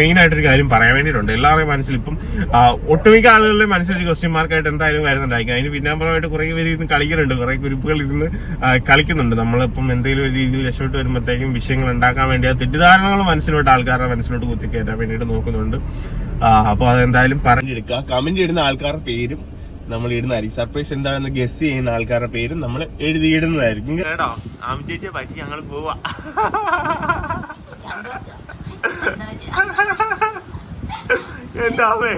Main ആയിട്ടൊരു കാര്യം പറയാൻ വേണ്ടിയിട്ടുണ്ട്. എല്ലാവരുടെയും മനസ്സിൽ ഇപ്പം ഒട്ടുമിക്ക ആളുകളുടെ മനസ്സിൽ ക്വസ്റ്റ്യൻ മാർക്ക് ആയിട്ട് എന്തായാലും വരുന്നുണ്ടായിരിക്കും. അതിന് പിന്നാമ്പുറമായിട്ട് കുറെ പേര് ഇരുന്ന് കളിക്കുന്നുണ്ട് കുറെ ഗ്രൂപ്പുകൾ ഇരുന്ന് കളിക്കുന്നുണ്ട്. നമ്മളിപ്പം എന്തെങ്കിലും ഒരു രീതിയിൽ രക്ഷപ്പെട്ട് വരുമ്പോഴത്തേക്കും വിഷയങ്ങൾ ഉണ്ടാക്കാൻ വേണ്ടി ആ തെറ്റിദ്ധാരണകൾ മനസ്സിലോട്ട് ആൾക്കാരുടെ മനസ്സിലോട്ട് കുത്തിക്കയറ്റാൻ വേണ്ടിയിട്ട് നോക്കുന്നുണ്ട്. അപ്പോൾ അതെന്തായാലും പറഞ്ഞെടുക്കുക. കമന്റ് ഇടുന്ന ആൾക്കാരുടെ പേരും നമ്മൾ ഇടുന്നതായിരിക്കും സർപ്രൈസ് എന്താണെന്ന് ഗസ് ചെയ്യുന്ന ആൾക്കാരുടെ പേരും നമ്മൾ എഴുതിയിടുന്നതായിരിക്കും കേട്ടോ ആം ചേച്ചിയെ പറ്റി ഞങ്ങൾ പോവാ. എന്റെ അമ്മേ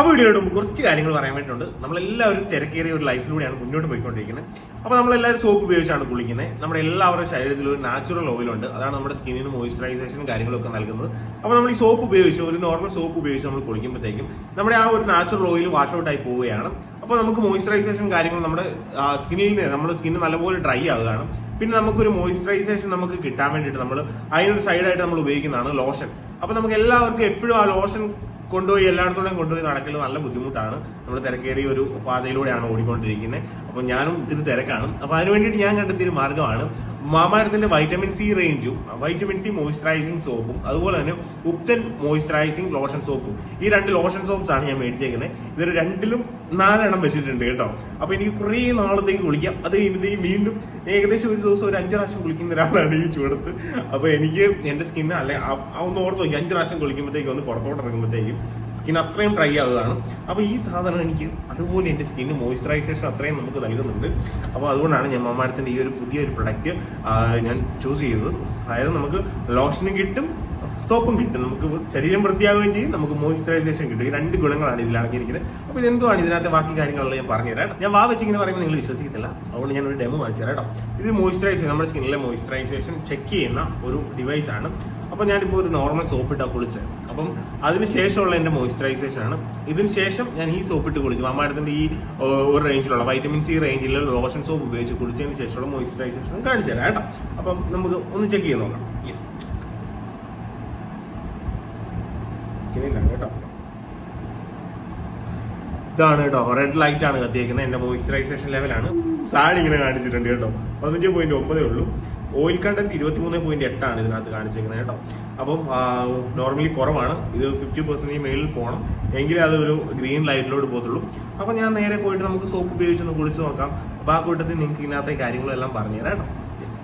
അപ്പോൾ കുറച്ച് കാര്യങ്ങൾ പറയാൻ വേണ്ടിയിട്ടുണ്ട്. നമ്മളെല്ലാവരും തിരക്കേറിയ ഒരു ലൈഫിലൂടെയാണ് മുന്നോട്ട് പോയിക്കൊണ്ടിരിക്കുന്നത്. അപ്പോൾ നമ്മളെല്ലാവരും സോപ്പ് ഉപയോഗിച്ചാണ് കുളിക്കുന്നത്. നമ്മുടെ എല്ലാവരുടെ ശരീരത്തിൽ ഒരു നാച്ചുറൽ ഓയിലുണ്ട് അതാണ് നമ്മുടെ സ്കിന്നിന് മോയിസ്ചറൈസേഷനും കാര്യങ്ങളൊക്കെ നൽകുന്നത്. അപ്പോൾ നമ്മൾ ഈ സോപ്പ് ഉപയോഗിച്ച് ഒരു നോർമൽ സോപ്പ് ഉപയോഗിച്ച് നമ്മൾ കുളിക്കുമ്പോഴത്തേക്കും നമ്മുടെ ആ ഒരു നാച്ചുറൽ ഓയിൽ വാഷ് ഔട്ട് ആയി പോവുകയാണ്. അപ്പോൾ നമുക്ക് മോയ്സ്ചറൈസേഷൻ കാര്യങ്ങൾ നമ്മുടെ സ്കിന്നിൽ നിന്ന് നമ്മുടെ സ്കിന്ന് നല്ലപോലെ ഡ്രൈ ആവുകയാണ്. പിന്നെ നമുക്കൊരു മോയ്സ്ചറൈസേഷൻ നമുക്ക് കിട്ടാൻ വേണ്ടിയിട്ട് നമ്മൾ അതിനൊരു സൈഡായിട്ട് നമ്മൾ ഉപയോഗിക്കുന്നതാണ് ലോഷൻ അപ്പോൾ നമുക്ക് എല്ലാവർക്കും എപ്പോഴും ആ ലോഷൻ കൊണ്ടുപോയി എല്ലായിടത്തോടെയും കൊണ്ടുപോയി നടക്കൽ നല്ല ബുദ്ധിമുട്ടാണ്. നമ്മൾ തിരക്കേറിയ ഒരു പാതയിലൂടെയാണ് ഓടിക്കൊണ്ടിരിക്കുന്നത്. അപ്പോൾ ഞാനും ഇത്തിരി തിരക്കാണ്. അപ്പോൾ അതിന് വേണ്ടിയിട്ട് ഞാൻ കണ്ടെത്തിയ ഒരു മാർഗമാണ്. മാമാരത്തിന്റെ വൈറ്റമിൻ സി റേഞ്ചും വൈറ്റമിൻ സി മോയിസ്ചറൈസിങ് സോപ്പും അതുപോലെ തന്നെ ഉപ്തൻ മോയിസ്ചറൈസിങ് ലോഷൻ സോപ്പും ഈ രണ്ട് ലോഷൻ സോപ്സ് ആണ് ഞാൻ മേടിച്ചേക്കുന്നത് ഇതൊരു രണ്ടിലും നാലെണ്ണം വെച്ചിട്ടുണ്ട് കേട്ടോ. അപ്പോൾ എനിക്ക് കുറേ നാളത്തേക്ക് കുളിക്കാം. അത് കഴിഞ്ഞിട്ട് വീണ്ടും ഏകദേശം ഒരു ദിവസം ഒരു അഞ്ച് പ്രാവശ്യം കുളിക്കുന്ന ഒരാളാണ് ഈ ചൂടത്ത്. അപ്പോൾ എനിക്ക് എന്റെ സ്കിന്ന് അല്ലെ ഒന്ന് ഓർത്ത് നോക്കി അഞ്ച് പ്രാവശ്യം കുളിക്കുമ്പോഴത്തേക്കും ഒന്ന് പുറത്തോട്ട് ഇറങ്ങുമ്പോഴത്തേക്കും സ്കിൻ അത്രയും ഡ്രൈ ആവുകയാണ്. അപ്പോൾ ഈ സാധനം എനിക്ക് അതുപോലെ എന്റെ സ്കിന്ന് മോയ്സ്ചറൈസേഷൻ അത്രയും നമുക്ക് നൽകുന്നുണ്ട്. അപ്പോൾ അതുകൊണ്ടാണ് ഞാൻ മമ്മാടത്തിന്റെ ഈ ഒരു പുതിയൊരു പ്രൊഡക്റ്റ് ഞാൻ ചൂസ് ചെയ്തത്. അതായത് നമുക്ക് ലോഷന് കിട്ടും സോപ്പും കിട്ടും. നമുക്ക് ശരീരം വൃത്തിയാവുകയും ചെയ്യും നമുക്ക് മോയിസ്ചറൈസേഷൻ കിട്ടും. ഈ രണ്ട് ഗുണങ്ങളാണ് ഇതിൽ അടങ്ങിയിരിക്കുന്നത്. അപ്പോൾ ഇതെന്തുവാണ് ഇതിനകത്ത് ബാക്കി കാര്യങ്ങളെല്ലാം ഞാൻ പറഞ്ഞുതരാം. ഞാൻ വാ വെച്ചിങ്ങനെ പറയുമ്പോൾ നിങ്ങൾ വിശ്വസിക്കത്തില്ല. അതുകൊണ്ട് ഞാൻ ഒരു ഡെമോ കാണിച്ചു തരാം ഇത് മോയിസ്ചറൈസ് നമ്മുടെ സ്കിന്നിലെ മോയിസ്ചറൈസേഷൻ ചെക്ക് ചെയ്യുന്ന ഒരു ഡിവൈസ് ആണ്. അപ്പോൾ ഞാനിപ്പോൾ ഒരു നോർമൽ സോപ്പ് ഇട്ടാണ് കുളിച്ചത് അപ്പം അതിന് ശേഷമുള്ള എന്റെ മോയിസ്ചറൈസേഷൻ ആണ്. ഇതിന് ശേഷം ഞാൻ ഈ സോപ്പ് ഇട്ട് കുളിച്ചു. മാമാടത്തിന്റെ ഈ ഒരു റേഞ്ചിലുള്ള വൈറ്റമിൻ സി റേഞ്ചിലുള്ള ലോഷൻ സോപ്പ് ഉപയോഗിച്ച് കുളിച്ചതിന് ശേഷമുള്ള മോയിസ്ചറൈസേഷൻ കാണിച്ചു തരാം കേട്ടോ. അപ്പം നമുക്ക് ഒന്ന് ചെക്ക് ചെയ്ത് നോക്കാം. യെസ് സ്കിന്നിലാണ് കേട്ടോ ഇതാണ് കേട്ടോ. റെഡ് ലൈറ്റ് ആണ് കത്തിയേക്കുന്നത്. എന്റെ മോയിസ്ചറൈസേഷൻ ലെവലാണ് സാഡ് ഇങ്ങനെ കാണിച്ചിട്ടുണ്ട് കേട്ടോ. പതിനഞ്ച് പോയിന്റ് ഒമ്പതേ ഉള്ളൂ. ഓയിൽ കണ്ടന്റ് ഇരുപത്തി മൂന്ന് പോയിന്റ് എട്ടാണ് ഇതിനകത്ത് കാണിച്ചേക്കുന്നത് കേട്ടോ. അപ്പം നോർമലി കുറവാണ്. ഇത് ഫിഫ്റ്റി പെർസെന്റ് മേളിൽ പോകണം എങ്കിലേ അത് ഒരു ഗ്രീൻ ലൈറ്റിലോട്ട് പോകത്തുള്ളൂ. അപ്പം ഞാൻ നേരെ പോയിട്ട് നമുക്ക് സോപ്പ് ഉപയോഗിച്ചൊന്ന് കുളിച്ച് നോക്കാം. അപ്പോൾ ആ കൂട്ടത്തിൽ നിങ്ങൾക്ക് ഇതിനകത്തെ കാര്യങ്ങളെല്ലാം പറഞ്ഞുതരാം കേട്ടോ. യെസ്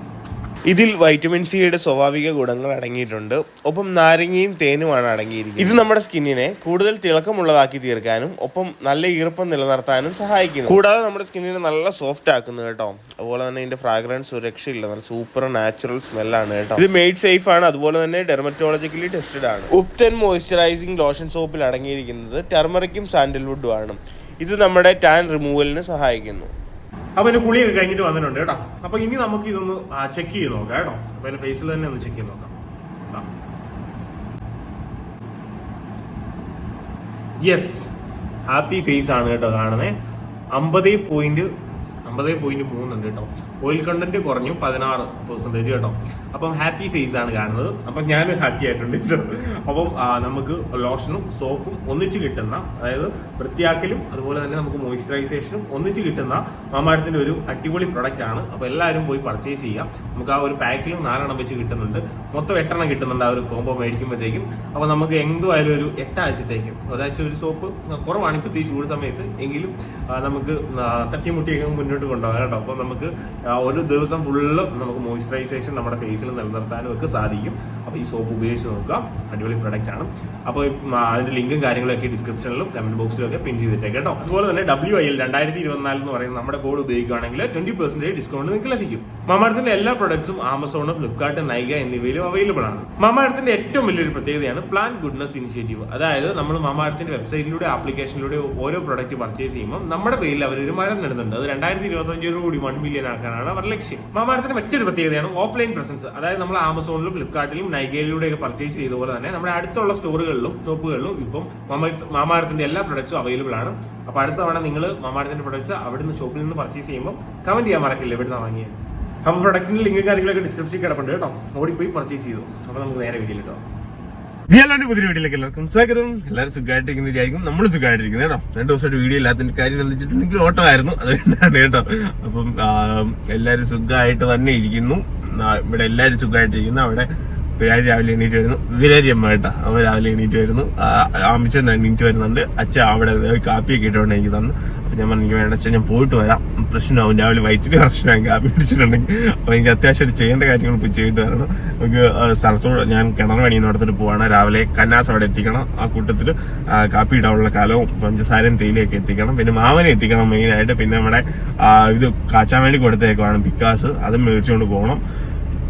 ഇതിൽ വൈറ്റമിൻ സിയുടെ സ്വാഭാവിക ഗുണങ്ങൾ അടങ്ങിയിട്ടുണ്ട്. ഒപ്പം നാരങ്ങയും തേനുമാണ് അടങ്ങിയിരിക്കുന്നത്. ഇത് നമ്മുടെ സ്കിന്നിനെ കൂടുതൽ തിളക്കമുള്ളതാക്കി തീർക്കാനും ഒപ്പം നല്ല ഈർപ്പം നിലനിർത്താനും സഹായിക്കുന്നു. കൂടാതെ നമ്മുടെ സ്കിന്നിനെ നല്ല സോഫ്റ്റ് ആക്കുന്നു കേട്ടോ. അതുപോലെ തന്നെ ഇതിന്റെ ഫ്രാഗ്രൻസ് സുരക്ഷയില്ല. നല്ല സൂപ്പർ നാച്ചുറൽ സ്മെല്ലാണ് കേട്ടോ. ഇത് മെയ്ഡ് സേഫ് ആണ്. അതുപോലെ തന്നെ ഡെർമറ്റോളജിക്കലി ടെസ്റ്റഡ് ആണ്. ഉപ്തൻ മോയ്സ്ചറൈസിംഗ് ലോഷൻ സോപ്പിൽ അടങ്ങിയിരിക്കുന്നത് ടെർമറിക്കും സാൻഡൽവുഡും ആണ്. ഇത് നമ്മുടെ ടാൻ റിമൂവലിന് സഹായിക്കുന്നു. അപ്പൊ എന്റെ കുളിയൊക്കെ കഴിഞ്ഞിട്ട് വന്നിട്ടുണ്ട് കേട്ടോ. അപ്പൊ ഇനി നമുക്ക് ഇതൊന്ന് ചെക്ക് ചെയ്ത് നോക്കാം കേട്ടോ. അപ്പൊ എന്റെ ഫേസിൽ തന്നെ ഒന്ന് ചെക്ക് ചെയ്ത് നോക്കാം. യെസ് ഹാപ്പി ഫേസ് ആണ് കേട്ടോ കാണുന്നത് അമ്പത് പോയിന്റ് അമ്പത് പോയിന്റ് മൂന്നുണ്ട് കേട്ടോ. ഓയിൽ കണ്ടന്റ് കുറഞ്ഞു പതിനാറ് പെർസെന്റേജ് കേട്ടോ. അപ്പം ഹാപ്പി ഫേസ് ആണ് കാണുന്നത്. അപ്പം ഞാൻ ഹാപ്പി ആയിട്ടുണ്ട് കേട്ടോ. അപ്പം നമുക്ക് ലോഷനും സോപ്പും ഒന്നിച്ച് കിട്ടുന്ന അതായത് വൃത്തിയാക്കലും അതുപോലെ തന്നെ നമുക്ക് മോയിസ്ചറൈസേഷനും ഒന്നിച്ച് കിട്ടുന്ന മാമാരത്തിന്റെ ഒരു അടിപൊളി പ്രൊഡക്റ്റ് ആണ്. അപ്പോൾ എല്ലാവരും പോയി പർച്ചേസ് ചെയ്യാം നമുക്ക് ആ ഒരു പാക്കിലും നാലെണ്ണം വെച്ച് കിട്ടുന്നുണ്ട്. മൊത്തം എട്ടെണ്ണം കിട്ടുന്നുണ്ട് ആ ഒരു കോംബോ മേടിക്കുമ്പോഴത്തേക്കും. അപ്പോൾ നമുക്ക് എന്തുമായാലും ഒരു എട്ടാഴ്ചത്തേക്കും. ഒരാഴ്ച ഒരു സോപ്പ് കുറവാണ് ഇപ്പോൾ ഈ ചൂട് സമയത്ത്. എങ്കിലും നമുക്ക് തട്ടിമുട്ടിയൊക്കെ മുന്നോട്ട് കൊണ്ടുപോകാം കേട്ടോ. അപ്പോൾ നമുക്ക് ഒരു ദിവസം ഫുള്ള് നമുക്ക് മോയ്സ്ചറൈസേഷൻ നമ്മുടെ ഫേസിൽ നിലനിർത്താനും ഒക്കെ സാധിക്കും. അപ്പോൾ ഈ സോപ്പ് ഉപയോഗിച്ച് നോക്കാം അടിപൊളി പ്രൊഡക്റ്റ് ആണ്. അപ്പോൾ അതിന്റെ ലിങ്കും കാര്യങ്ങളൊക്കെ ഡിസ്ക്രിപ്ഷനിലും കമന്റ് ബോക്സിലും ഒക്കെ പിൻ ചെയ്തിട്ടേ കേട്ടോ. അതുപോലെ തന്നെ ഡബ്ല്യു ഐ എൽ രണ്ടായിരത്തി ഇരുപത്തിനാല് എന്ന് പറയുന്ന നമ്മുടെ കോഡ് ഉപയോഗിക്കുകയാണെങ്കിൽ ട്വന്റി പെർസെന്റേജ് ഡിസ്കൗണ്ട് നിങ്ങൾക്ക് ലഭിക്കും. മമാർത്തിന്റെ എല്ലാ പ്രൊഡക്ട്സും ആമസോൺ ഫ്ലിപ്കാർട്ട് നൈക എന്നിവയിലും അവൈലബിൾ ആണ്. മമാർത്തിന്റെ ഏറ്റവും വലിയൊരു പ്രത്യേകതയാണ് പ്ലാൻ ഗുഡ്നസ് ഇനിഷ്യേറ്റീവ് അതായത് നമ്മൾ മമാർത്തിന്റെ വെബ്സൈറ്റിലൂടെ ആപ്ലിക്കേഷനിലൂടെ ഓരോ പ്രൊഡക്റ്റ് പർച്ചേസ് ചെയ്യുമ്പോൾ നമ്മുടെ പേരിൽ അവർ ഒരു മഴ നേടുന്നുണ്ട്. അത് രണ്ടായിരത്തി ഇരുപത്തി കൂടി വൺ മില്യൺ ആക്കാനാണ് അവർ ലക്ഷ്യം. മാമാരത്തിന് മറ്റൊരു പ്രത്യേകതയാണ് ഓഫ്ലൈൻ പ്രസൻസ് അതായത് നമ്മൾ ആമസോണിലും ഫ്ലിപ്കാർട്ടിലും നൈകയിലൂടെയൊക്കെ പർച്ചേസ് ചെയ്ത പോലെ തന്നെ നമ്മുടെ അടുത്തുള്ള സ്റ്റോറുകളിലും ഷോപ്പുകളിലും ഇപ്പം മാമാരത്തിന്റെ എല്ലാ പ്രൊഡക്ട്സും അവൈലബിൾ ആണ്. അപ്പൊ അടുത്ത തവണ നിങ്ങൾ മാമാരത്തിന്റെ പ്രൊഡക്ട്സ് അവിടുന്ന് ഷോപ്പിൽ നിന്ന് പർച്ചേസ് ചെയ്യുമ്പോൾ കമന്റ് ചെയ്യാൻ മറക്കില്ല എവിടുന്ന വാങ്ങിയത് അപ്പൊ പ്രൊഡക്റ്റിന്റെ ലിങ്ക് കാര്യങ്ങളൊക്കെ ഡിസ്ക്രിപ്ഷനിൽ കിടപ്പുണ്ട് കേട്ടോ. ഓടിപ്പോയി പർച്ചേസ് ചെയ്തു. അപ്പൊ നമുക്ക് നേരെ വീഡിയോയിൽ വിയലാണ്ട് പുതിയ വീഡിയോയിലേക്ക് എല്ലാവർക്കും സ്വാഗതം. എല്ലാവരും സുഖമായിട്ടിരിക്കുന്ന വിചാരിക്കും നമ്മൾ സുഖമായിട്ടിരിക്കുന്നത് കേട്ടോ. രണ്ടു ദിവസമായിട്ട് വീഡിയോ ഇല്ലാത്തതിന്റെ കാര്യം എന്ന് വെച്ചിട്ടുണ്ടെങ്കിൽ ഓട്ടമായിരുന്നു അതുകൊണ്ടാണ് കേട്ടോ. അപ്പം എല്ലാവരും സുഖമായിട്ട് തന്നെ ഇരിക്കുന്നു. ഇവിടെ എല്ലാവരും സുഖമായിട്ടിരിക്കുന്നു. അവിടെ വിരാരി രാവിലെ എണീറ്റ് വരുന്നു. വിരാരി അമ്മ കേട്ടോ. അവ രാവിലെ എണീറ്റ് വരുന്നു. ആമിച്ചൻ എണീറ്റ് വരുന്നുണ്ട്. അച്ഛൻ അവിടെ കാപ്പിയൊക്കെ ഇട്ടുകൊണ്ട് എനിക്ക് തന്നു. അപ്പൊ ഞാൻ പറഞ്ഞു വേണ്ട അച്ഛൻ ഞാൻ പോയിട്ട് വരാം. പ്രശ്നമാവും. രാവിലെ വൈറ്റിന് പ്രശ്നമാകും കാപ്പി പിടിച്ചിട്ടുണ്ടെങ്കിൽ അപ്പൊ എനിക്ക് അത്യാവശ്യമായിട്ട് ചെയ്യേണ്ട കാര്യങ്ങൾ പോയി ചെയ്തിട്ട് വരണം. നമുക്ക് സ്ഥലത്തോട് ഞാൻ കിണർ പണിയുന്ന ഇടത്തോട്ട് പോവാണ്. രാവിലെ കന്നാസ് അവിടെ എത്തിക്കണം. ആ കൂട്ടത്തിൽ കാപ്പി ഇടാനുള്ള കലവും പഞ്ചസാരയും തേയിലയൊക്കെ എത്തിക്കണം. പിന്നെ മാവനെ എത്തിക്കണം മെയിനായിട്ട് പിന്നെ നമ്മുടെ ഇത് കാച്ചാൻ വേണ്ടി കൊടുത്തേക്കുവാണ് പിക്കാസ്. അതും മേടിച്ചുകൊണ്ട് പോകണം.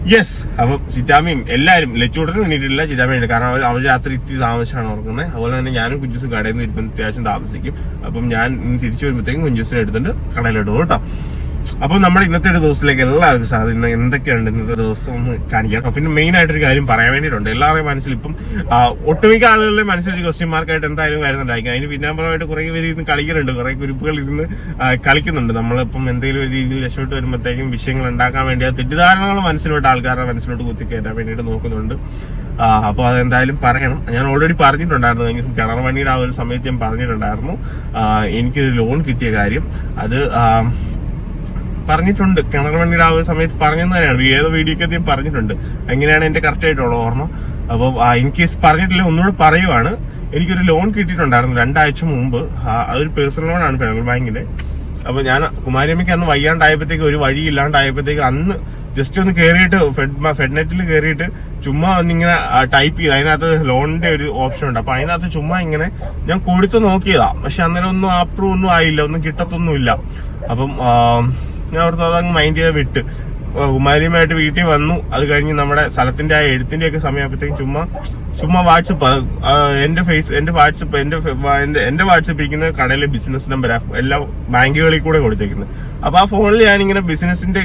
യെസ് അപ്പം ചിറ്റാമ്മയും എല്ലാവരും ലച്ചൂട്ടനും വേണ്ടിയിട്ടില്ല ചിറ്റാമ്മ വേണ്ടി കാരണം അവർ അവർ രാത്രി ഇത്തിരി താമസിച്ചാണ് ഉറക്കുന്നത് അതുപോലെ തന്നെ ഞാനും കുഞ്ചൂസും കടയിൽ നിന്ന് ഇരിപ്പം അത്യാവശ്യം താമസിക്കും. അപ്പം ഞാൻ തിരിച്ചു വരുമ്പോഴത്തേക്കും കുഞ്ചൂസിനെ എടുത്തിട്ട് കടയിലിടും കേട്ടോ. അപ്പം നമ്മുടെ ഇന്നത്തെ ഒരു ദിവസത്തിലേക്ക് എല്ലാവർക്കും സാധ്യത ഇന്ന് എന്തൊക്കെയുണ്ട് ഇന്നത്തെ ദിവസം ഒന്ന് കാണിക്കാം. പിന്നെ മെയിൻ ആയിട്ടൊരു കാര്യം പറയാൻ വേണ്ടിയിട്ടുണ്ട്. എല്ലാവരുടെയും മനസ്സിൽ ഇപ്പം ഒട്ടുമിക്ക ആളുകളുടെ മനസ്സിൽ ഒരു ക്വസ്റ്റ്യൻ മാർക്കായിട്ട് എന്തായാലും വരുന്നുണ്ടായിരിക്കും. അതിന് പിന്നാമ്പുറമായിട്ട് കുറെ പേര് ഇരുന്ന് കളിക്കുന്നുണ്ട്. കുറെ ഗ്രൂപ്പുകൾ ഇരുന്ന് കളിക്കുന്നുണ്ട്. നമ്മളിപ്പം എന്തെങ്കിലും ഒരു രീതിയിൽ രക്ഷപ്പെട്ട് വരുമ്പോഴത്തേക്കും വിഷയങ്ങൾ ഉണ്ടാക്കാൻ വേണ്ടി ആ തെറ്റിദ്ധാരണകൾ മനസ്സിലോട്ട് ആൾക്കാരുടെ മനസ്സിലോട്ട് കുത്തിക്കയറ്റാൻ വേണ്ടിയിട്ട് നോക്കുന്നുണ്ട്. അപ്പോൾ അതെന്തായാലും പറയണം. ഞാൻ ഓൾറെഡി പറഞ്ഞിട്ടുണ്ടായിരുന്നു. കിണർ മണിയുടെ ആ ഒരു സമയത്ത് ഞാൻ പറഞ്ഞിട്ടുണ്ടായിരുന്നു. എനിക്കൊരു ലോൺ കിട്ടിയ കാര്യം. അത് പറഞ്ഞിട്ടുണ്ട്. കിണർ വണ്ടിയുടെ ആ സമയത്ത് പറഞ്ഞെന്ന് തന്നെയാണ് ഏതോ വീഡിയോക്ക് അധികം പറഞ്ഞിട്ടുണ്ട്. എങ്ങനെയാണ് എന്റെ കറക്റ്റ് ആയിട്ടുള്ള ഓർമ്മ? അപ്പോൾ ഇൻ കേസ് പറഞ്ഞിട്ടില്ല ഒന്നുകൂടെ പറയുവാണ്. എനിക്കൊരു ലോൺ കിട്ടിയിട്ടുണ്ടായിരുന്നു രണ്ടാഴ്ച മുമ്പ്. അതൊരു പേഴ്സണൽ ലോണാണ് ഫെഡറൽ ബാങ്കിന്റെ. അപ്പൊ ഞാൻ കുമാരിയമ്മയ്ക്ക് അന്ന് വയ്യാണ്ടായപ്പോഴത്തേക്ക് ഒരു വഴി ഇല്ലാണ്ടായപ്പോഴത്തേക്ക് അന്ന് ജസ്റ്റ് ഒന്ന് കയറിയിട്ട് ഫെഡ് ഫെഡ്നെറ്റിൽ കയറിയിട്ട് ചുമ്മാ ഒന്നിങ്ങനെ ടൈപ്പ് ചെയ്ത്. അതിനകത്ത് ലോണിന്റെ ഒരു ഓപ്ഷൻ ഉണ്ട്. അപ്പൊ അതിനകത്ത് ചുമ്മാ ഇങ്ങനെ ഞാൻ കൊടുത്ത് നോക്കിയതാ. പക്ഷെ അന്നേരം ഒന്നും അപ്രൂവ് ഒന്നും ആയില്ല. ഒന്നും കിട്ടത്തൊന്നുമില്ല. അപ്പം ഞാൻ അവിടുത്തെ അതങ്ങ് മൈൻഡ് ചെയ്ത് വിട്ട്. കുമാരിയുമായിട്ട് വീട്ടിൽ വന്നു. അത് കഴിഞ്ഞ് നമ്മുടെ സ്ഥലത്തിന്റെ ആ എഴുത്തിന്റെ ഒക്കെ സമയമാകുമ്പോഴത്തേക്കും ചുമ്മാ ചുമ്മാ വാട്സപ്പ് എന്റെ ഫേസ് എന്റെ വാട്സപ്പ് എന്റെ എന്റെ വാട്സപ്പ് ഇരിക്കുന്ന കടയിലെ ബിസിനസ് നമ്പർ എല്ലാ ബാങ്കുകളിൽ കൂടെ കൊടുത്തേക്കുന്നത്. അപ്പൊ ആ ഫോണിൽ ഇങ്ങനെ ബിസിനസിന്റെ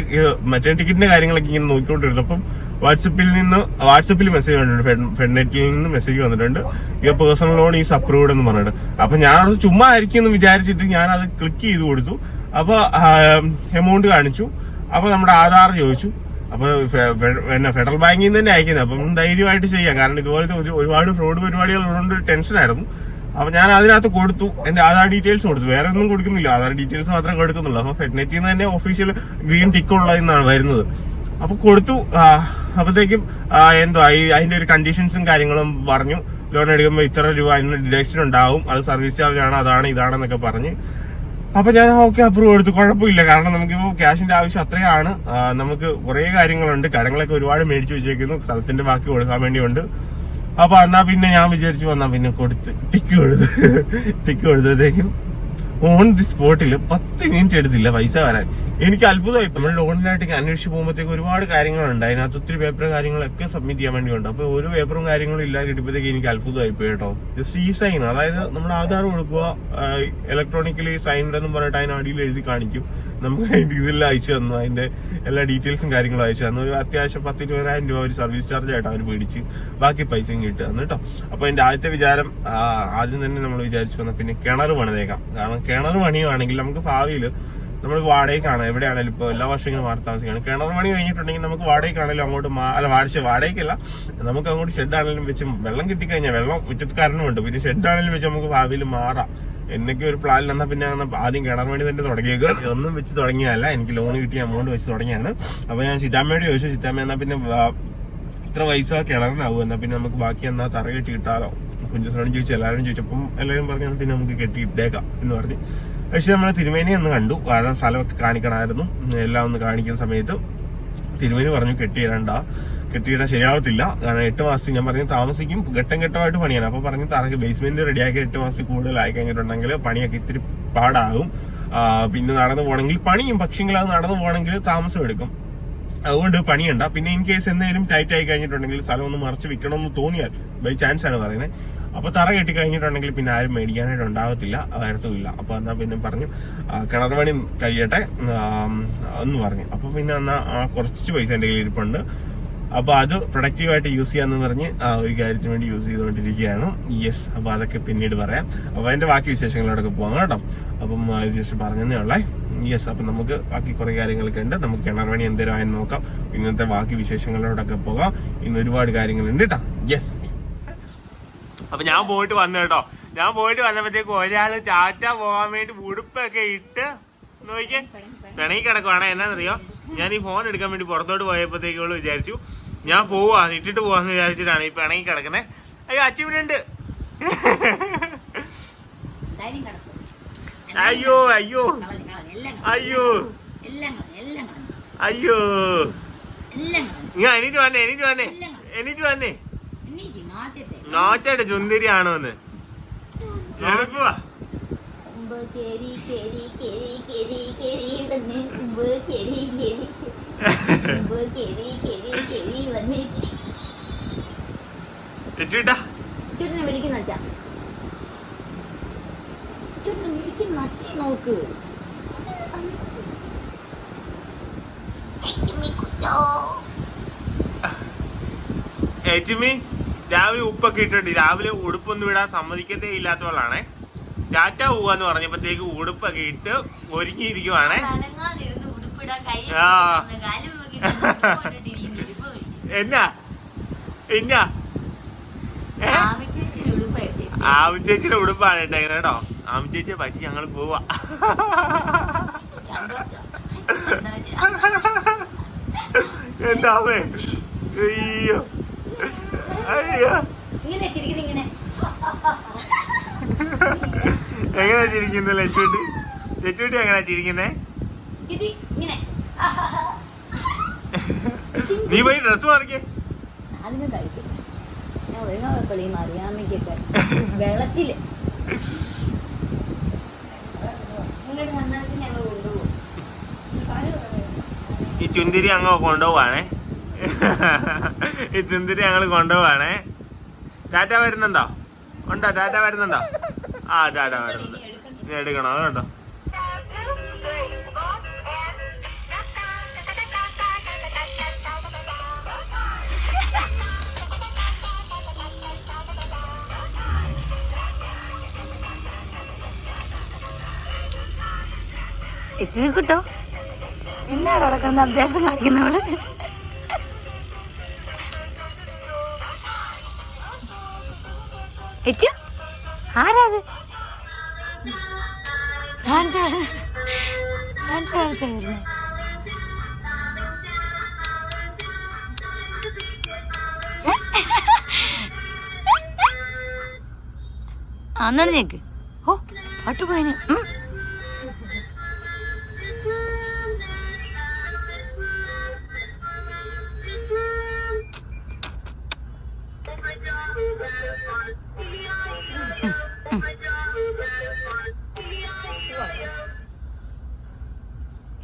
മറ്റേ ടിക്കറ്റിന്റെ കാര്യങ്ങളൊക്കെ ഇങ്ങനെ നോക്കിക്കൊണ്ടിരുന്നു അപ്പം വാട്സപ്പിൽ നിന്ന് വാട്സപ്പിൽ മെസ്സേജ് വന്നിട്ടുണ്ട്. ഫെഡ്നെറ്റിൽ നിന്ന് മെസ്സേജ് വന്നിട്ടുണ്ട്. ഈ പേഴ്സണൽ ലോൺ ഈസ് അപ്രൂവ്ഡ് എന്ന് പറഞ്ഞിട്ട്. അപ്പൊ ഞാൻ അത് ചുമ്മാ ആയിരിക്കും എന്ന് വിചാരിച്ചിട്ട് ഞാൻ അത് ക്ലിക്ക് ചെയ്ത് കൊടുത്തു. അപ്പൊ എമൗണ്ട് കാണിച്ചു. അപ്പൊ നമ്മുടെ ആധാർ ചോദിച്ചു. അപ്പൊ ഫെ- ഫെ- പിന്നെ ഫെഡറൽ ബാങ്കിൽ നിന്ന് തന്നെ അയക്കുന്നത് അപ്പം ധൈര്യമായിട്ട് ചെയ്യാം. കാരണം ഇതുപോലത്തെ ഒരുപാട് ഫ്രോഡ് പരിപാടികൾ ഉള്ളതുകൊണ്ട് ടെൻഷനായിരുന്നു അപ്പൊ ഞാൻ അതിനകത്ത് കൊടുത്തു. എന്റെ ആധാർ ഡീറ്റെയിൽസ് കൊടുത്തു. വേറെ ഒന്നും കൊടുക്കുന്നില്ല. ആധാർ ഡീറ്റെയിൽസ് മാത്രമേ കൊടുക്കുന്നുള്ളൂ. അപ്പോൾ ഫെഡ്നെറ്റിൽ നിന്ന് തന്നെ ഒഫീഷ്യൽ ഗ്രീൻ ടിക്ക് ഉള്ളതെന്നാണ് വരുന്നത്. അപ്പോൾ കൊടുത്തു. അപ്പോഴത്തേക്കും എന്തോ അതിന്റെ ഒരു കണ്ടീഷൻസും കാര്യങ്ങളും പറഞ്ഞു. ലോൺ എടുക്കുമ്പോൾ ഇത്ര രൂപ അതിന് ഡിഡക്ഷൻ ഉണ്ടാവും. അത് സർവീസ് ചാർജ് ആണ് അതാണ് ഇതാണെന്നൊക്കെ പറഞ്ഞ്. അപ്പൊ ഞാൻ ഓക്കെ അപ്രൂവ് എടുത്തു. കുഴപ്പമില്ല. കാരണം നമുക്കിപ്പോ ക്യാഷിന്റെ ആവശ്യം അത്രയാണ്. നമുക്ക് കുറെ കാര്യങ്ങളുണ്ട്. കടങ്ങളൊക്കെ ഒരുപാട് മേടിച്ചു വെച്ചേക്കുന്നു. സ്ഥലത്തിന്റെ ബാക്കി കൊടുക്കാൻ വേണ്ടിയുണ്ട്. അപ്പൊ എന്നാ പിന്നെ ഞാൻ വിചാരിച്ചു വന്നാ പിന്നെ കൊടുത്ത് ടിക്ക് കൊടുത്ത് ടിക്ക് കൊടുത്തതേക്കും. ഓൺ ദി സ്പോട്ടിൽ പത്ത് മിനിറ്റ് എടുത്തില്ല പൈസ വരാൻ. എനിക്ക് അത്ഭുതമായി നമ്മൾ ലോണിനായിട്ട് അന്വേഷിച്ച് പോകുമ്പോഴത്തേക്ക് ഒരുപാട് കാര്യങ്ങളുണ്ട്. അതിനകത്ത് ഒത്തിരി പേപ്പർ കാര്യങ്ങളൊക്കെ സബ്മിറ്റ് ചെയ്യാൻ വേണ്ടിയുണ്ട്. അപ്പൊ ഒരു പേപ്പറും കാര്യങ്ങളും ഇല്ലാതെ കിട്ടിയപ്പോഴത്തേക്ക് എനിക്ക് അത്ഭുതമായി പോയി കേട്ടോ. ജസ്റ്റ് ഈ സൈൻ അതായത് നമ്മുടെ ആധാർ കൊടുക്കുക ഇലക്ട്രോണിക്കലി സൈൻഡ് എന്ന് പറഞ്ഞിട്ട് അതിന് അടിയിൽ എഴുതി കാണിക്കും. നമുക്ക് ഡീസലിൽ അയച്ചു തന്നു. അതിന്റെ എല്ലാ ഡീറ്റെയിൽസും കാര്യങ്ങളും അയച്ചു തന്നു. ഒരു അത്യാവശ്യം പത്ത് ഇരുപതിനായിരം രൂപ ഒരു സർവീസ് ചാർജ് ആയിട്ട് അവർ മേടിച്ച് ബാക്കി പൈസയും കിട്ടുക കേട്ടോ. അപ്പൊ എന്റെ ആദ്യത്തെ വിചാരം ആദ്യം തന്നെ നമ്മൾ വിചാരിച്ചു വന്ന പിന്നെ കിണർ പണിതേക്കാം. കാരണം കിണർ പണിയുവാണെങ്കിൽ നമുക്ക് ഭാവിയിൽ നമ്മൾ വാടകയ്ക്കാണ് എവിടെയാണെങ്കിലും ഇപ്പോൾ എല്ലാ വർഷങ്ങളും മാറി താമസിക്കുകയാണ്. കിണർ പണി കഴിഞ്ഞിട്ടുണ്ടെങ്കിൽ നമുക്ക് വാടകയ്ക്കാണെങ്കിലും അങ്ങോട്ട് അല്ല വാടിച്ച വാടകയ്ക്കല്ല നമുക്ക് അങ്ങോട്ട് ഷെഡ് ആണെങ്കിലും വെച്ച് വെള്ളം കിട്ടിക്കഴിഞ്ഞാൽ വെള്ളം മുറ്റത്തുകാരനുമുണ്ട് പിന്നെ ഷെഡ് ആണെങ്കിലും വെച്ച് നമുക്ക് ഭാവിയിൽ മാറാം. എന്നൊക്കെ ഒരു പ്ലാനിൽ എന്നാൽ പിന്നെ ആദ്യം കിണർ വേണ്ടി തന്നെ തുടങ്ങിയേക്കുക ഒന്നും വെച്ച് തുടങ്ങിയല്ല എനിക്ക് ലോൺ കിട്ടിയ എമൗണ്ട് വെച്ച് തുടങ്ങിയാണ്. അപ്പോൾ ഞാൻ ചിറ്റാമ്മയോട് ചോദിച്ചു ചിറ്റാമ്മ എന്നാ പിന്നെ ഇത്ര പൈസ കിണറിനാവും? എന്നാ പിന്നെ നമുക്ക് ബാക്കി എന്നാ തറ കെട്ടി കിട്ടാലോ? കുഞ്ചസനോട് ചോദിച്ചു എല്ലാവരും ചോദിച്ചപ്പം എല്ലാവരും പറഞ്ഞു പിന്നെ നമുക്ക് കെട്ടി ഇട്ടേക്കാം എന്ന് പറഞ്ഞ്. പക്ഷെ നമ്മൾ തിരുമേനി ഒന്ന് കണ്ടു. കാരണം സ്ഥലമൊക്കെ കാണിക്കണമായിരുന്നു. എല്ലാം ഒന്ന് കാണിക്കുന്ന സമയത്ത് തിരുമേനി പറഞ്ഞു കെട്ടിയിടണ്ട. കെട്ടിയിടാൻ ശരിയാവത്തില്ല. കാരണം എട്ട് മാസം ഞാൻ പറഞ്ഞു താമസിക്കും ഘട്ടം ഘട്ടമായിട്ട് പണിയാണ്. അപ്പൊ പറഞ്ഞു തറക്ക് ബേസ്മെന്റ് റെഡിയാക്കി എട്ട് മാസം കൂടുതലായി കഴിഞ്ഞിട്ടുണ്ടെങ്കിൽ പണിയൊക്കെ ഇത്തിരി പാടാകും. പിന്നെ നടന്നു പോകണമെങ്കിൽ പണിയും പക്ഷെങ്കിൽ അത് നടന്നു പോകണമെങ്കിൽ താമസം എടുക്കും. അതുകൊണ്ട് പണിയണ്ട. പിന്നെ ഇൻ കേസ് എന്തെങ്കിലും ടൈറ്റ് ആയി കഴിഞ്ഞിട്ടുണ്ടെങ്കിൽ സ്ഥലം ഒന്ന് മറച്ച് വിൽക്കണമെന്ന് തോന്നിയാൽ ബൈ ചാൻസ് ആണ് പറയുന്നത് അപ്പൊ തറ കെട്ടി കഴിഞ്ഞിട്ടുണ്ടെങ്കിൽ പിന്നെ ആരും മേടിക്കാനായിട്ട് ഉണ്ടാകത്തില്ല. അതായിരുത്തുമില്ല അപ്പൊ എന്നാ പിന്നെ പറഞ്ഞു കിണർ പണി കഴിയട്ടെ എന്ന് പറഞ്ഞു. അപ്പൊ പിന്നെ എന്നാ ആ, കുറച്ച് പൈസ എന്റെ കയ്യിൽ ഇരിപ്പുണ്ട്. അപ്പൊ അത് പ്രൊഡക്റ്റീവായിട്ട് യൂസ് ചെയ്യാന്ന് പറഞ്ഞ് ആ ഒരു കാര്യത്തിന് വേണ്ടി യൂസ് ചെയ്തുകൊണ്ടിരിക്കുകയാണ്. യെസ് അപ്പോൾ അതൊക്കെ പിന്നീട് പറയാം. അപ്പോൾ അതിന്റെ ബാക്കി വിശേഷങ്ങളോടൊക്കെ പോകാം കേട്ടോ. അപ്പം ജസ്റ്റ് പറഞ്ഞതേ ഉള്ളേ. യെസ് അപ്പൊ നമുക്ക് ബാക്കി കുറേ കാര്യങ്ങളൊക്കെ ഉണ്ട്. നമുക്ക് കിണർവണി എന്തേലും ആയെന്ന് നോക്കാം. ഇന്നത്തെ ബാക്കി വിശേഷങ്ങളോടൊക്കെ പോകാം. ഇന്ന് ഒരുപാട് കാര്യങ്ങളുണ്ട് കേട്ടോ. യെസ് അപ്പൊ ഞാൻ പോയിട്ട് വന്നു കേട്ടോ. ഞാൻ പോയിട്ട് വന്നപ്പോഴത്തേക്ക് ഒരാൾ ചാറ്റ പോകാൻ വേണ്ടി ഉടുപ്പൊക്കെ ഇട്ട് നോക്കിയേ പിണങ്ങി കിടക്കുവാണ്. എന്നാന്നറിയോ? ഞാൻ ഈ ഫോൺ എടുക്കാൻ വേണ്ടി പുറത്തോട്ട് പോയപ്പോഴത്തേക്കുള്ളൂ വിചാരിച്ചു ഞാൻ പോവാ ഇട്ടിട്ട് പോവാന്ന് വിചാരിച്ചിട്ടാണ് ഈ പിണങ്ങി കിടക്കുന്നത് അയ്യോ അച്ഛൻ ഉണ്ട്. അയ്യോ അയ്യോ. അയ്യോ. അയ്യോ. ഞാൻ എനിക്ക് വന്നേ എനിക്ക് വന്നേ. എനിക്ക് വന്നേ. നോച്ചയുടെ ചുന്തിരിയാണോ എന്ന് കുമ്പ് കേരി കേരി കേരി കേരി കേരി കേരി കേരി കേരി നോക്ക്. ഏച്ചിമി രാവിലെ ഉപ്പൊക്കെ ഇട്ടിട്ടുണ്ട്. രാവിലെ ഉടുപ്പൊന്നും ഇടാൻ സമ്മതിക്കത്തേ ഇല്ലാത്തവളാണേ. ടാറ്റ പോവാന്ന് പറഞ്ഞപ്പോഴത്തേക്ക് ഉടുപ്പൊക്കെ ഇട്ട് ഒരുങ്ങിയിരിക്കുവാണേ. എന്നാ? ആമി ചേച്ചിയുടെ ഉടുപ്പാണ് ഇട്ടേക്കുന്നത് കേട്ടോ. ആമി ചേച്ചിയെ പറ്റി ഞങ്ങൾ പോവാ. എന്റെ അമ്മേ അയ്യോ. അയ്യോ. എങ്ങനെ ചിരിക്കുന്നത് ലച്ചുട്ടി ലച്ചുട്ടി എങ്ങനെ ചിരിക്കുന്നേ? ചിരി ഇങ്ങനെ. നീ പോയി ഡ്രസ് മാറിക്കേ. അതിന് കഴിക്കും ഞാൻ ഒഴുങ്ങാപ്പള്ളിയും അറിയാമ്മയ്ക്കൊക്കെ വെള്ളച്ചിൽ നിങ്ങളുടെ സന്ദർശനം ഞങ്ങൾ കൊണ്ടുപോകും ഈ ചുന്തിരി അങ്ങ് കൊണ്ടുപോവാണേ. ഈ ചുന്തിരി ഞങ്ങൾ കൊണ്ടുപോവാണേ. ടാറ്റ വരുന്നുണ്ടോ? ഉണ്ടോ? ടാറ്റ വരുന്നുണ്ടോ? ആ ടാറ്റ വരുന്നുണ്ട്. എടുക്കണം അത് കേട്ടോ എത്തി കിട്ടോ. എന്നാണ് നടക്കുന്ന അഭ്യാസം കാണിക്കുന്നവൾ? എച്ചു ആരാത്? അന്നാണ് ഞങ്ങക്ക്. ഓ പാട്ട് പോയിന്.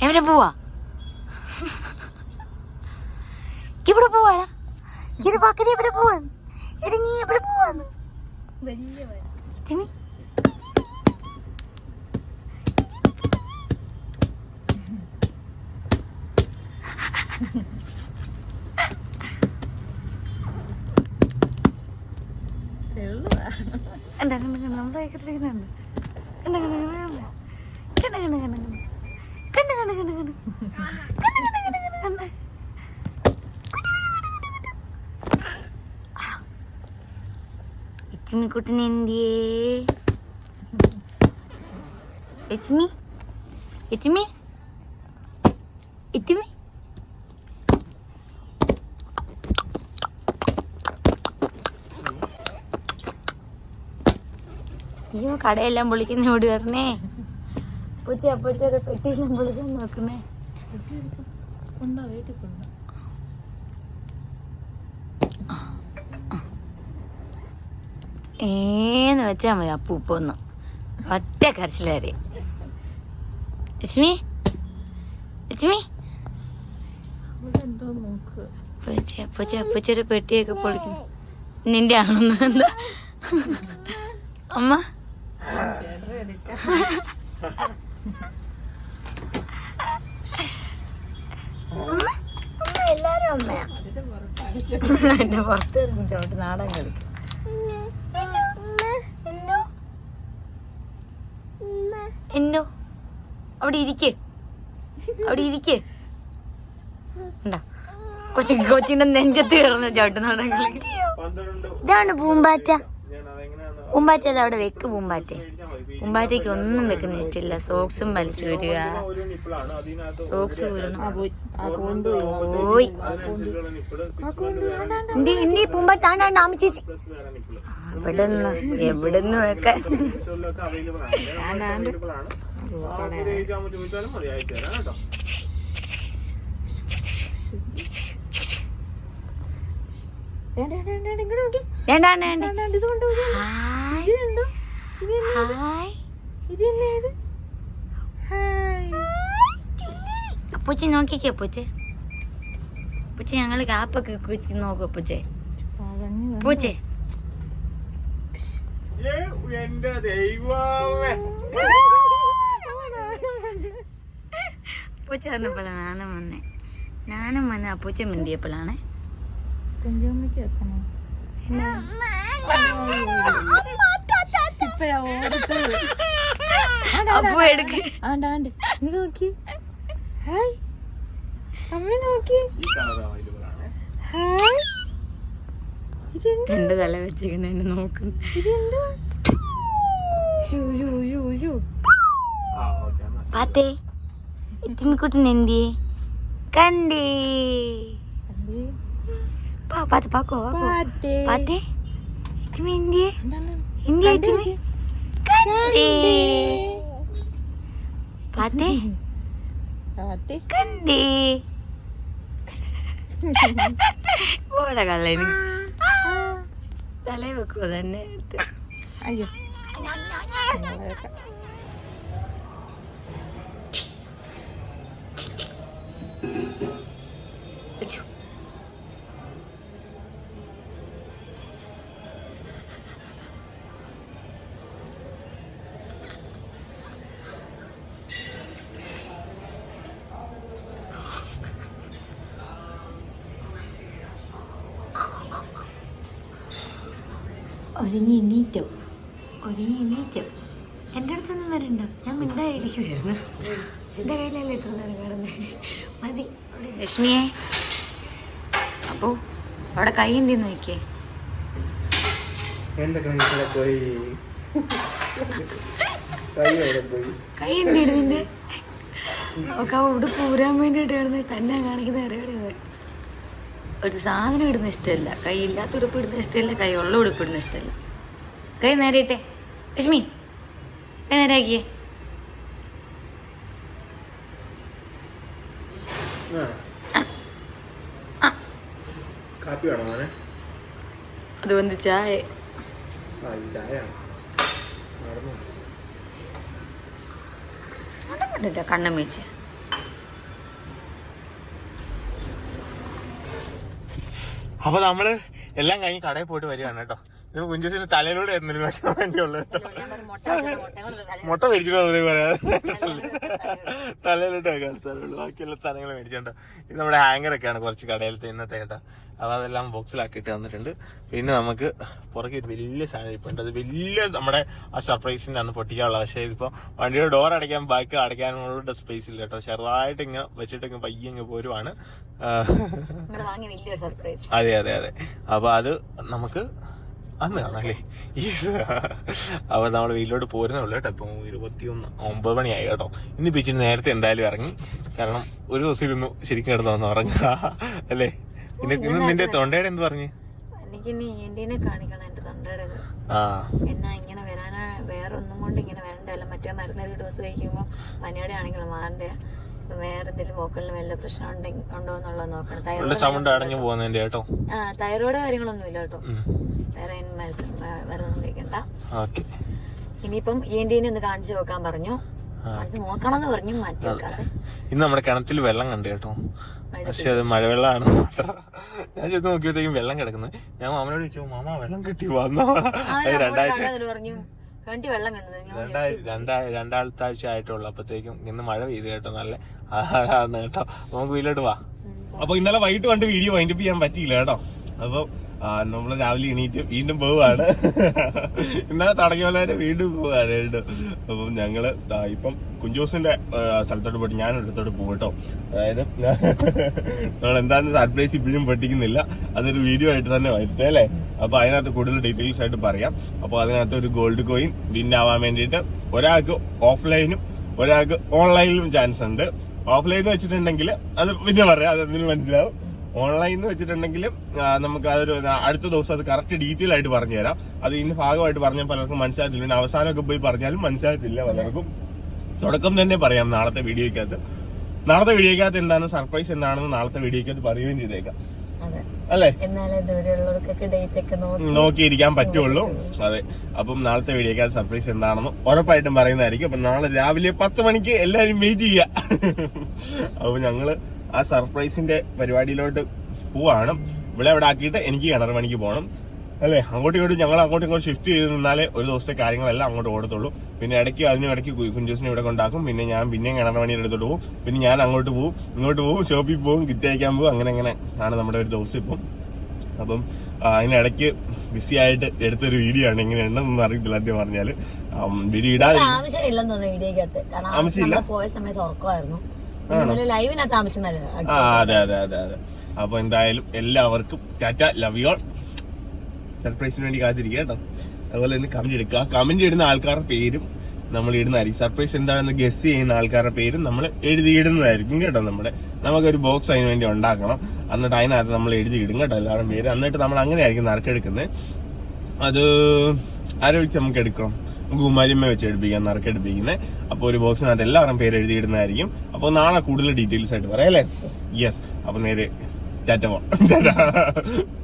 എവിടെ പോവാ? ഇവിടെ പോവാടാ ഇത് പക്കരി എവിടെ പോവാന്ന്? എടി നീ എവിടെ പോവാന്ന്? തിമി. കണ്ട നമ്മുടെ കണ്ടിരിക്കുന്നുണ്ട് കണ്ട കണ്ട എന്തിയേ എച്ചിമി ഇച്ചിമി അയ്യോ കടയെല്ലാം പൊളിക്കുന്ന ഓടി വരണേ. പൂച്ച പൂച്ചയുടെ പെട്ടിയെല്ലാം പൊളിക്കാൻ നോക്കണേ. ഏന്ന് വെച്ചാ മതി അപ്പു ഉപ്പ ഒന്ന് ഒറ്റ കരച്ചിലേറി ലക്ഷ്മി? ലക്ഷ്മി? പൂച്ച പൂച്ച പൂച്ചയുടെ പെട്ടിയൊക്കെ പൊളിക്കുന്നു. നിന്റെ ആണെന്ന് എന്താ? അമ്മ? എല്ലാരും അമ്മയാ എന്റെ പുറത്ത് ചോട്ട് നാടൻ കളിക്കും എന്തോ? അവിടെ ഇരിക്കേ. അവിടെ ഇരിക്കേ. ഉണ്ടോ? കൊച്ചി കൊച്ചിന്റെ നെഞ്ചത്ത് കയറുന്ന ചോട്ട് നാടൻ കളിക്കും ഇതാണ് പൂമ്പാറ്റ. പൂമ്പാറ്റ അത് അവിടെ വെക്ക് പൂമ്പാറ്റ പൂമ്പാറ്റയ്ക്ക് ഒന്നും വെക്കുന്ന ഇഷ്ടമില്ല സോക്സും വലിച്ചു വരിക സോക്സ് ഊരണം ഓയ് ഇന്ത്യ ഇന്ത്യ പൂമ്പാറ്റ ആണ്ടാണ്ട് ആമ ചേച്ചി എവിടുന്ന് എവിടുന്ന് വെക്കാൻ അവൈലബിൾ ആണ് അവൈലബിൾ ആണ് ആ, ഒരു age ആകുമ്പോൾ ചോദിച്ചാലും മതി അയച്ചു തരാം കേട്ടോ വേണ്ട വേണ്ട ഹായ് ഹായ് അപ്പൂച്ചി നോക്കിക്കേ പൂച്ച പൂച്ച ഞങ്ങൾ കാപ്പൊക്കെ കുത്തി നോക്കും പൂച്ചേ പൂച്ചേ പൂച്ച എന്റെ ദൈവമേ. അപ്പൂച്ച പറഞ്ഞപ്പോഴാണ് നാണം വന്നേ. നാണം വന്ന് അപ്പൂച്ച മിണ്ടിയപ്പോഴാണ് അപ്പു എടുക്ക്. ആണ്ടാണ്ട് ഇങ്ങോട്ട് നോക്കി. ഹായ്. അമ്മ നോക്കി. ഹായ്. എന്റെ തല വെച്ചിരിക്കുന്ന നോക്കും. ഇതെന്ത്? Shoe shoe shoe shoe. ആ ഓക്കെ എന്നാ പാത്തേ ഇറ്റിമിക്കുട്ടൻ എന്തിയെ? കണ്ടേ. അല്ലേ പാ പാത്ത് പാക്കോ പാക്കോ പാട്ടേ പാത്തേ ഇറ്റിമി എന്തിയെ എന്താണ് എന്തിയെ കണ്ടേ ഇറ്റിമി കണ്ടേ പാത്തേ പാട്ടേ കണ്ടേ ഓടെ ഒരുങ്ങി എണീറ്റോ ഒരുങ്ങി എണീറ്റോ എന്റെ അടുത്തൊന്നും വരണ്ട. ഞാൻ മിണ്ടായിരിക്കുമായിരുന്നു എന്റെ കയ്യിലല്ലേ ഇത്ര നേരം കിടന്നത് മതി. ലക്ഷ്മിയെ അപ്പോ അവിടെ കൈ എന്തി നോക്കിയേ? എന്റെ കൈ ഇവിടെ പോയി? കൈ എവിടെ പോയി? കൈ എന്തായിരുന്നു നിന്റെ? അവൾക്ക് ആ ഉടുപ്പ് ഊരാൻ വേണ്ടിയിട്ടായിരുന്നു തന്നെ കാണിക്കുന്ന അറിയാതെ ഒരു സാധനം ഇടുന്ന ഇഷ്ടമല്ല കൈയില്ലാത്ത ഉടുപ്പ് ഇടുന്ന ഇഷ്ടമല്ല കൈ ഉള്ള ഉടുപ്പ് ഇടുന്ന ഇഷ്ടമല്ല കൈ നേരെ നേരെയിട്ടെ ലക്ഷ്മി കൈ നേരെ ആക്കിയേ. കാപ്പി വേണോ അത് വന്ന് ചായ. കണ്ണും വെച്ച്. അപ്പൊ നമ്മൾ എല്ലാം കഴിഞ്ഞ് കടയിൽ പോയിട്ട് വരികയാണ് കേട്ടോ. ഇത് കുഞ്ചുസിന് തലയിലൂടെ എന്തെങ്കിലും വെക്കാൻ വേണ്ടിയുള്ളു കേട്ടോ. മുട്ട മേടിച്ചിട്ട് പറയാ. പറയാതെ തലയിലോട്ട് കളിച്ചാലുള്ളൂ ബാക്കിയുള്ള സ്ഥലങ്ങൾ മേടിച്ചോണ്ടോ ഇത് നമ്മുടെ ഹാങ്ങറൊക്കെയാണ് കുറച്ച് കടയിലത്തെ ഇന്നത്തെ കേട്ടോ. അപ്പൊ അതെല്ലാം ബോക്സിലാക്കിയിട്ട് തന്നിട്ടുണ്ട്. പിന്നെ നമുക്ക് പുറകെ ഒരു വലിയ സാധനം ഉണ്ട്. അത് വലിയ നമ്മുടെ ആ സർപ്രൈസിന്റെ അന്ന് പൊട്ടിക്കാനുള്ള പക്ഷേ ഇതിപ്പോ വണ്ടിയുടെ ഡോർ അടയ്ക്കാൻ ബാക്കി അടയ്ക്കാനുള്ള സ്പേസ് ഇല്ല കേട്ടോ. ചെറുതായിട്ട് ഇങ്ങനെ വെച്ചിട്ട് ഇങ്ങനെ പയ്യെ ഇങ്ങ് പോരുവാണ്. അതെ അതെ അതെ. അപ്പൊ അത് നമുക്ക് അന്ന് കാണാല്ലേ അപ്പൊ നമ്മൾ വീട്ടിലോട്ട് പോരുന്നേ ഉള്ളൂ കേട്ടോ. ഇപ്പം ഇരുപത്തിയൊന്ന് ഒമ്പത് മണിയായി കേട്ടോ. ഇന്ന് പിച്ചിന് നേരത്തെ എന്തായാലും ഇറങ്ങി. കാരണം ഒരു ദിവസം ഇരുന്നു ശരിക്കും കിടന്നു വന്ന് ഉറങ്ങുക അല്ലേ? ഇന്ന് ഇന്ന് നിന്റെ തൊണ്ടയുടെ എന്ത് പറഞ്ഞു? ഇനി ആ. ഇങ്ങനെ വരാനാ വേറെ ഒന്നും കൊണ്ട് ഇങ്ങനെ വരണ്ടല്ലോ മറ്റേ മരുന്ന് ഒരു ഡോസ് കഴിക്കുമ്പോൾ പനിയുടെ ആണെങ്കിലും മാറണ്ടേ? അപ്പൊ വേറെ എന്തെങ്കിലും വോക്കലിന് വല്ല പ്രശ്നം ഉണ്ടോ എന്നുള്ളത് നോക്കണം. തൈറോയ്ഡ് അടഞ്ഞു പോകുന്നതിന്റെ കേട്ടോ. ആ തൈറോയ്ഡ് കാര്യങ്ങളൊന്നും ഇല്ല കേട്ടോ. വേറെ മരുന്നൊന്നും കഴിക്കണ്ട ഓക്കെ. ഇനിയിപ്പം ഇ എൻ ഒന്ന് കാണിച്ചു നോക്കാൻ പറഞ്ഞു. കാണിച്ച് നോക്കണം എന്ന് പറഞ്ഞു മാറ്റി വെക്കാതെ. ഇന്ന് നമ്മുടെ കിണറ്റിൽ വെള്ളം കണ്ടു കേട്ടോ. പക്ഷേ അത് മഴവെള്ളമാണ് മാത്രം. ഞാൻ ചെന്ന് നോക്കിയപ്പോഴത്തേക്കും വെള്ളം കിടക്കുന്നത് ഞാൻ മാമനോട് ചോദിച്ചു മാമ വെള്ളം കിട്ടി വന്നോ. രണ്ടായിരത്തി കണ്ടി വെള്ളം കണ്ടത് ഞാൻ രണ്ടായി രണ്ടാ രണ്ടാമത്തെ ആഴ്ച ആയിട്ടുള്ളൂ അപ്പത്തേക്കും ഇന്ന് മഴ പെയ്തു കേട്ടോ നല്ല അതാണ് കേട്ടോ. നമുക്ക് വീട്ടിലോട്ട് വാ. അപ്പൊ ഇന്നലെ വൈകിട്ട് കണ്ട് വീഡിയോ വൈൻഡപ്പ് ചെയ്യാൻ പറ്റിയില്ല കേട്ടോ. അപ്പൊ നമ്മൾ രാവിലെ എണീറ്റ് വീണ്ടും പോവാണ്. ഇന്നലെ തടങ്ങിയ പോലെ വീണ്ടും പോവാണ് കേട്ടോ. അപ്പം ഞങ്ങൾ ദാ ഇപ്പം കുഞ്ചോസിന്റെ സ്ഥലത്തോട്ട് പോയിട്ട് ഞാൻ അടുത്തോട്ട് പോകും കേട്ടോ. അതായത് നമ്മൾ എന്താന്ന് സർപ്രൈസ് ഇപ്പോഴും പഠിക്കുന്നില്ല. അതൊരു വീഡിയോ ആയിട്ട് തന്നെ വരട്ടെ അല്ലേ? അപ്പൊ അതിനകത്ത് കൂടുതൽ ഡീറ്റെയിൽസ് ആയിട്ട് പറയാം. അപ്പൊ അതിനകത്ത് ഒരു ഗോൾഡ് കോയിൻ വിൻ ആവാൻ വേണ്ടിയിട്ട് ഒരാൾക്ക് ഓഫ്ലൈനും ഒരാൾക്ക് ഓൺലൈനിലും ചാൻസ് ഉണ്ട്. ഓഫ്ലൈൻ എന്ന് വെച്ചിട്ടുണ്ടെങ്കിൽ അത് പിന്നെ പറയാം അത് എന്തിനും മനസ്സിലാവും? ഓൺലൈൻ എന്ന് വെച്ചിട്ടുണ്ടെങ്കിൽ നമുക്ക് അതൊരു അടുത്ത ദിവസം അത് കറക്റ്റ് ഡീറ്റെയിൽ ആയിട്ട് പറഞ്ഞുതരാം. അത് ഇതിന്റെ ഭാഗമായിട്ട് പറഞ്ഞാൽ പലർക്കും മനസ്സിലാകത്തില്ല. പിന്നെ അവസാനമൊക്കെ പോയി പറഞ്ഞാലും മനസ്സിലാകത്തില്ല പലർക്കും. തുടക്കം തന്നെ പറയാം. നാളത്തെ വീഡിയോയ്ക്കകത്ത്. നാളത്തെ വീഡിയോയ്ക്കകത്ത് എന്താണ്? സർപ്രൈസ് എന്താണെന്ന് നാളത്തെ വീഡിയോയ്ക്കകത്ത് പറയുകയും ചെയ്തേക്കാം. അല്ലേ? നോക്കിയിരിക്കാൻ പറ്റുള്ളൂ. അതെ. അപ്പം നാളത്തെ വീഡിയോക്കകത്ത് സർപ്രൈസ് എന്താണെന്ന് ഉറപ്പായിട്ടും പറയുന്നതായിരിക്കും. അപ്പൊ നാളെ രാവിലെ പത്ത് മണിക്ക് എല്ലാരും വെയിറ്റ് ചെയ്യുക. അപ്പൊ ഞങ്ങൾ ആ സർപ്രൈസിന്റെ പരിപാടിയിലോട്ട് പോവാണ്. ഇവിടെ ആക്കിയിട്ട് എനിക്ക് കിണർ മണിക്ക് പോകണം അല്ലേ? അങ്ങോട്ടും ഇങ്ങോട്ടും ഞങ്ങൾ അങ്ങോട്ടും ഇങ്ങോട്ടും ഷിഫ്റ്റ് ചെയ്ത് നിന്നാലേ ഒരു ദിവസത്തെ കാര്യങ്ങളെല്ലാം അങ്ങോട്ട് ഓടത്തുള്ളൂ. പിന്നെ ഇടയ്ക്ക് അതിനും ഇടയ്ക്ക് കുഞ്ചൂസിനെ ഇവിടെ കൊണ്ടാക്കും. പിന്നെ ഞാൻ പിന്നെയും കിണർ മണിയുടെ അടുത്തോട്ട് പോകും. പിന്നെ ഞാൻ അങ്ങോട്ട് പോകും. ഇങ്ങോട്ട് പോകും. ഷോപ്പിൽ പോകും. കിറ്റ് അയക്കാൻ പോകും. അങ്ങനെ അങ്ങനെ ആണ് നമ്മുടെ ഒരു ദിവസം ഇപ്പം. അപ്പം അതിനിടയ്ക്ക് ബിസി ആയിട്ട് എടുത്തൊരു വീഡിയോ ആണ്. എങ്ങനെ ഉണ്ടെന്നൊന്നും അറിയത്തില്ല ആദ്യം പറഞ്ഞാൽ. വീഡിയോ ഇടാതെ ആവശ്യമില്ല? പോയ സമയത്ത് ഉറക്കമായിരുന്നു. ഇന്നലെ ലൈവിനകത്ത് ആവശ്യം അതെ അതെ അതെ അതെ. അപ്പൊ എന്തായാലും എല്ലാവർക്കും ടാറ്റ ലവ് യോൾ സർപ്രൈസിന് വേണ്ടി കാത്തിരിക്കുക കേട്ടോ. അതുപോലെ തന്നെ കമന്റ് എടുക്കുക കമന്റ് ഇടുന്ന ആൾക്കാരുടെ പേരും നമ്മൾ ഇടുന്നതായിരിക്കും സർപ്രൈസ് എന്താണെന്ന് ഗസ് ചെയ്യുന്ന ആൾക്കാരുടെ പേരും നമ്മൾ എഴുതിയിടുന്നതായിരിക്കും കേട്ടോ നമ്മുടെ. നമുക്കൊരു ബോക്സ് അതിന് വേണ്ടി ഉണ്ടാക്കണം. എന്നിട്ട് അതിനകത്ത് നമ്മൾ എഴുതിയിടും കേട്ടോ എല്ലാവരും പേര്. എന്നിട്ട് നമ്മൾ അങ്ങനെയായിരിക്കും നറുക്കെടുക്കുന്നത് അത് ആരോ വെച്ച് നമുക്ക് എടുക്കണം കുമാരിയമ്മ വെച്ച് എടുപ്പിക്കാം നറുക്കെടുപ്പിക്കുന്നത് അപ്പോൾ ഒരു ബോക്സിനകത്ത് എല്ലാവരും പേര് എഴുതിയിടുന്നതായിരിക്കും അപ്പോൾ നാളെ കൂടുതൽ ഡീറ്റെയിൽസ് ആയിട്ട് പറയാം അല്ലേ? യെസ് അപ്പോൾ നേരെ ടാറ്റ പോ